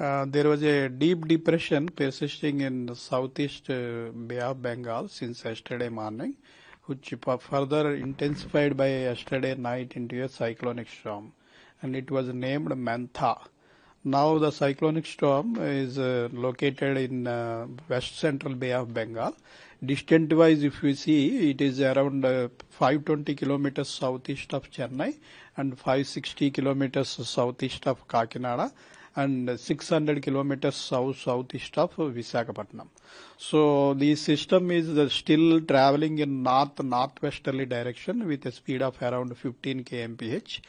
Uh, there was a deep depression persisting in the southeast uh, Bay of Bengal since yesterday morning, which fu- further intensified by yesterday night into a cyclonic storm, and it was named Mantha. Now the cyclonic storm is uh, located in uh, west central Bay of Bengal. Distant wise, if we see, it is around uh, 520 kilometers southeast of Chennai and 560 kilometers southeast of Kakinada and 600 kilometers south southeast of Visakhapatnam. So the system is still traveling in north northwesterly direction with a speed of around 15 kmph,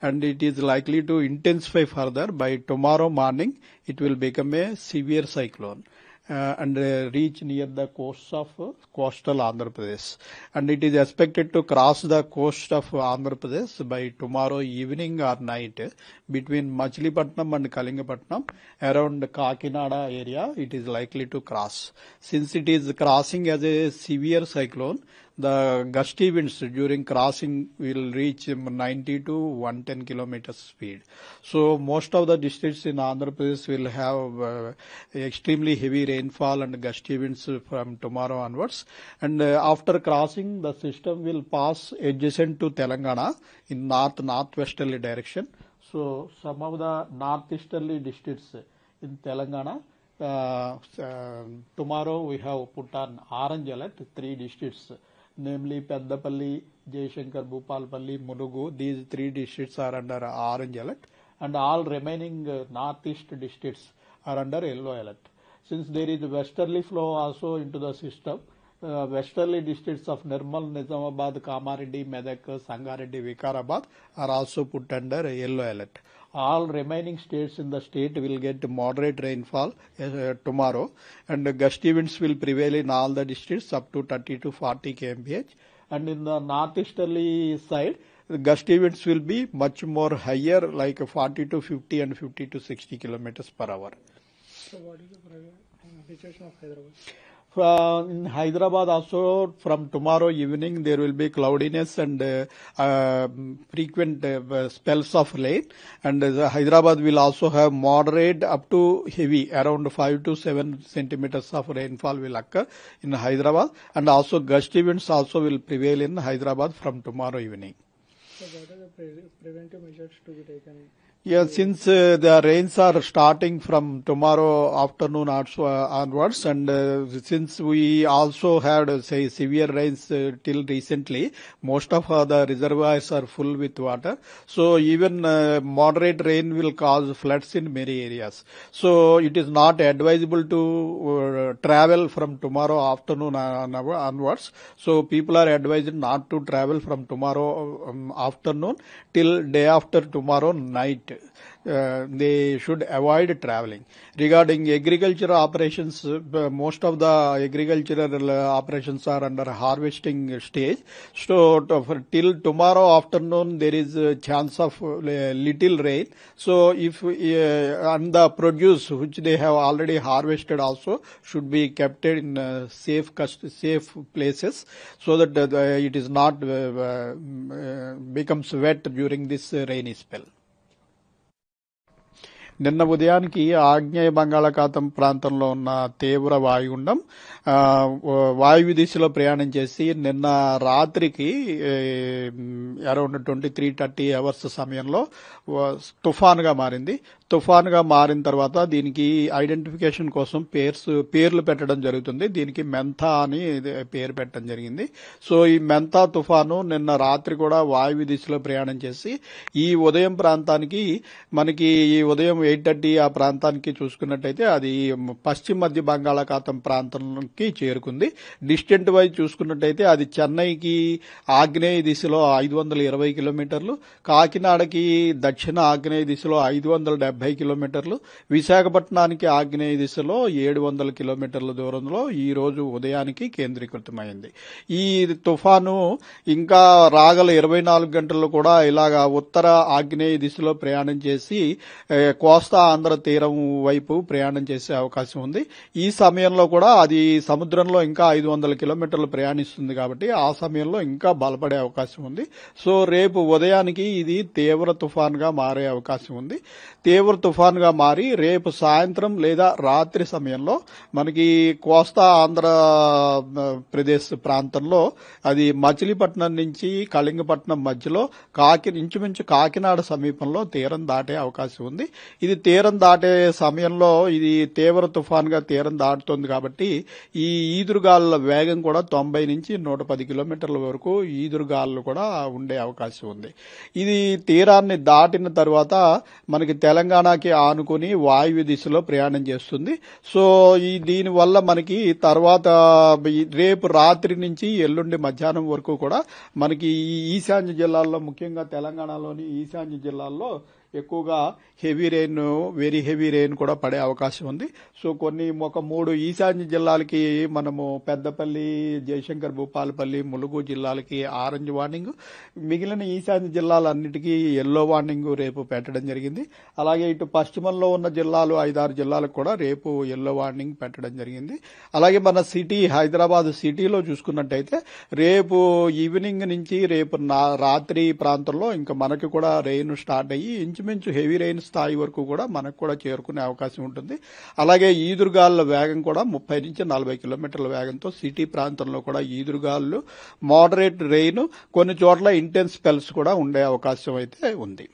and it is likely to intensify further. By tomorrow morning, it will become a severe cyclone. Uh, and uh, reach near the coast of uh, coastal Andhra Pradesh. And it is expected to cross the coast of Andhra Pradesh by tomorrow evening or night between Machilipatnam and Kalingapatnam around Kakinada area. It is likely to cross. Since it is crossing as a severe cyclone, the gusty winds during crossing will reach 90 to 110 kilometers speed. So most of the districts in Andhra Pradesh will have uh, extremely heavy rainfall and gusty winds from tomorrow onwards. And uh, after crossing, the system will pass adjacent to Telangana in north northwesterly direction. So some of the northeasterly districts in Telangana uh, uh, tomorrow we have put on orange alert three districts namely Peddapalli, Jaishankar, Bhupalpalli, Munugu. These three districts are under orange alert and all remaining uh, northeast districts are under yellow alert. Since there is westerly flow also into the system, uh, westerly districts of Nirmal, Nizamabad, Kamareddy, Medak, Sangareddy, Vikarabad are also put under yellow alert. All remaining states in the state will get moderate rainfall uh, tomorrow and gusty winds will prevail in all the districts up to 30 to 40 kmph and in the northeasterly side the gusty winds will be much more higher like 40 to 50 and 50 to 60 kilometers per hour. So what is the uh, situation of Hyderabad? Uh, in Hyderabad also from tomorrow evening there will be cloudiness and uh, uh, frequent uh, spells of rain and the Hyderabad will also have moderate up to heavy around 5 to 7 centimeters of rainfall will occur in Hyderabad and also gusty winds also will prevail in Hyderabad from tomorrow evening. So what are the pre- preventive measures to be taken? Yeah, since uh, the rains are starting from tomorrow afternoon uh, onwards, and uh, since we also had, uh, say, severe rains uh, till recently, most of the reservoirs are full with water. So even moderate rain will cause floods in many areas. So it is not advisable to travel from tomorrow afternoon on- onwards. So people are advised not to travel from tomorrow um, afternoon till day after tomorrow night. Uh, they should avoid traveling. Regarding agricultural operations, uh, most of the agricultural uh, operations are under harvesting stage. So till tomorrow afternoon, there is a chance of uh, little rain. So if and the produce which they have already harvested also should be kept in safe safe places so that it is not becomes wet during this rainy spell. నిన్న ఉదయానికి ఆగ్నేయ బంగాళాఖాతం ప్రాంతంలో ఉన్న తీవ్ర వాయుగుండం ఆ, వాయువ్య దిశలో ప్రయాణం చేసి నిన్న రాత్రికి around twenty three thirty hours సమయంలో తుఫాన్గా మారింది. తుఫాన్గా మారిన తర్వాత దీనికి ఐడెంటిఫికేషన్ కోసం పేర్స్ పేర్లు పెట్టడం జరుగుతుంది. దీనికి మెంథా అని పేరు పెట్టడం జరిగింది. సో ఈ మెంథా తుఫాను నిన్న రాత్రి కూడా వాయువ్య దిశలో ప్రయాణం చేసి ఈ ఉదయం ప్రాంతానికి మనకి ఈ ఉదయం ఎయిట్ థర్టీ ఆ ప్రాంతానికి చూసుకున్నట్టయితే అది పశ్చిమ మధ్య బంగాళాఖాతం ప్రాంతంకి చేరుకుంది. డిస్టెంట్ వైజ్ చూసుకున్నట్టయితే అది చెన్నైకి ఆగ్నేయ దిశలో ఐదు వందల ఇరవై కిలోమీటర్లు కాకినాడకి దక్షిణ ఆగ్నేయ దిశలో ఐదు వందల డెబ్బై కిలోమీటర్లు విశాఖపట్నానికి ఆగ్నేయ దిశలో ఏడు వందల కిలోమీటర్ల దూరంలో ఈ రోజు ఉదయానికి కేంద్రీకృతమైంది. ఈ తుఫాను ఇంకా రాగల ఇరవై నాలుగు గంటల్లో కూడా ఇలాగా ఉత్తర ఆగ్నేయ దిశలో ప్రయాణం చేసి కో కోస్తా ఆంధ్ర తీరం వైపు ప్రయాణం చేసే అవకాశం ఉంది. ఈ సమయంలో కూడా అది సముద్రంలో ఇంకా ఐదు వందల కిలోమీటర్లు ప్రయాణిస్తుంది కాబట్టి ఆ సమయంలో ఇంకా బలపడే అవకాశం ఉంది. సో రేపు ఉదయానికి ఇది తీవ్ర తుఫాన్గా మారే అవకాశం ఉంది. తీవ్ర తుఫాన్గా మారి రేపు సాయంత్రం లేదా రాత్రి సమయంలో మనకి కోస్తా ఆంధ్ర ప్రదేశ్ ప్రాంతంలో అది మచిలీపట్నం నుంచి కళింగపట్నం మధ్యలో కాకి ఇంచుమించు కాకినాడ సమీపంలో తీరం దాటే అవకాశం ఉంది. ఇది తీరం దాటే సమయంలో ఇది తీవ్ర తుఫాన్గా తీరం దాటుతుంది కాబట్టి ఈ ఈదురుగాలుల వేగం కూడా తొంభై నుంచి నూట పది కిలోమీటర్ల వరకు ఈదురుగాలు కూడా ఉండే అవకాశం ఉంది. ఇది తీరాన్ని దాటిన తర్వాత మనకి తెలంగాణకి ఆనుకుని వాయువ్య దిశలో ప్రయాణం చేస్తుంది. సో ఈ దీనివల్ల మనకి తర్వాత రేపు రాత్రి నుంచి ఎల్లుండి మధ్యాహ్నం వరకు కూడా మనకి ఈ ఈశాన్య జిల్లాల్లో ముఖ్యంగా తెలంగాణలోని ఈశాన్య జిల్లాల్లో ఎక్కువగా heavy rain very heavy rain కూడా పడే అవకాశం ఉంది. సో కొన్ని ఒక మూడు ఈశాన్య జిల్లాలకి మనము పెద్దపల్లి జయశంకర్ భూపాలపల్లి ములుగు జిల్లాలకి ఆరెంజ్ వార్నింగ్. మిగిలిన ఈశాన్య జిల్లాలన్నిటికీ ఎల్లో వార్నింగ్ రేపు పెట్టడం జరిగింది. అలాగే ఇటు పశ్చిమంలో ఉన్న జిల్లాలు ఐదారు జిల్లాలకు కూడా రేపు ఎల్లో వార్నింగ్ పెట్టడం జరిగింది. అలాగే మన సిటీ హైదరాబాద్ సిటీలో చూసుకున్నట్టయితే రేపు ఈవినింగ్ నుంచి రేపు నా రాత్రి ప్రాంతంలో ఇంకా మనకి కూడా రెయిన్ స్టార్ట్ అయ్యి ఇంచు ఇంచుమించు హెవీ రెయిన్ స్థాయి వరకు కూడా మనకు కూడా చేరుకునే అవకాశం ఉంటుంది. అలాగే ఈదురుగాలుల వేగం కూడా ముప్పై నుంచి నలభై కిలోమీటర్ల వేగంతో సిటీ ప్రాంతంలో కూడా ఈదురుగాలు మోడరేట్ రెయిన్ కొన్ని చోట్ల ఇంటెన్స్ స్పెల్స్ కూడా ఉండే అవకాశం అయితే ఉంది.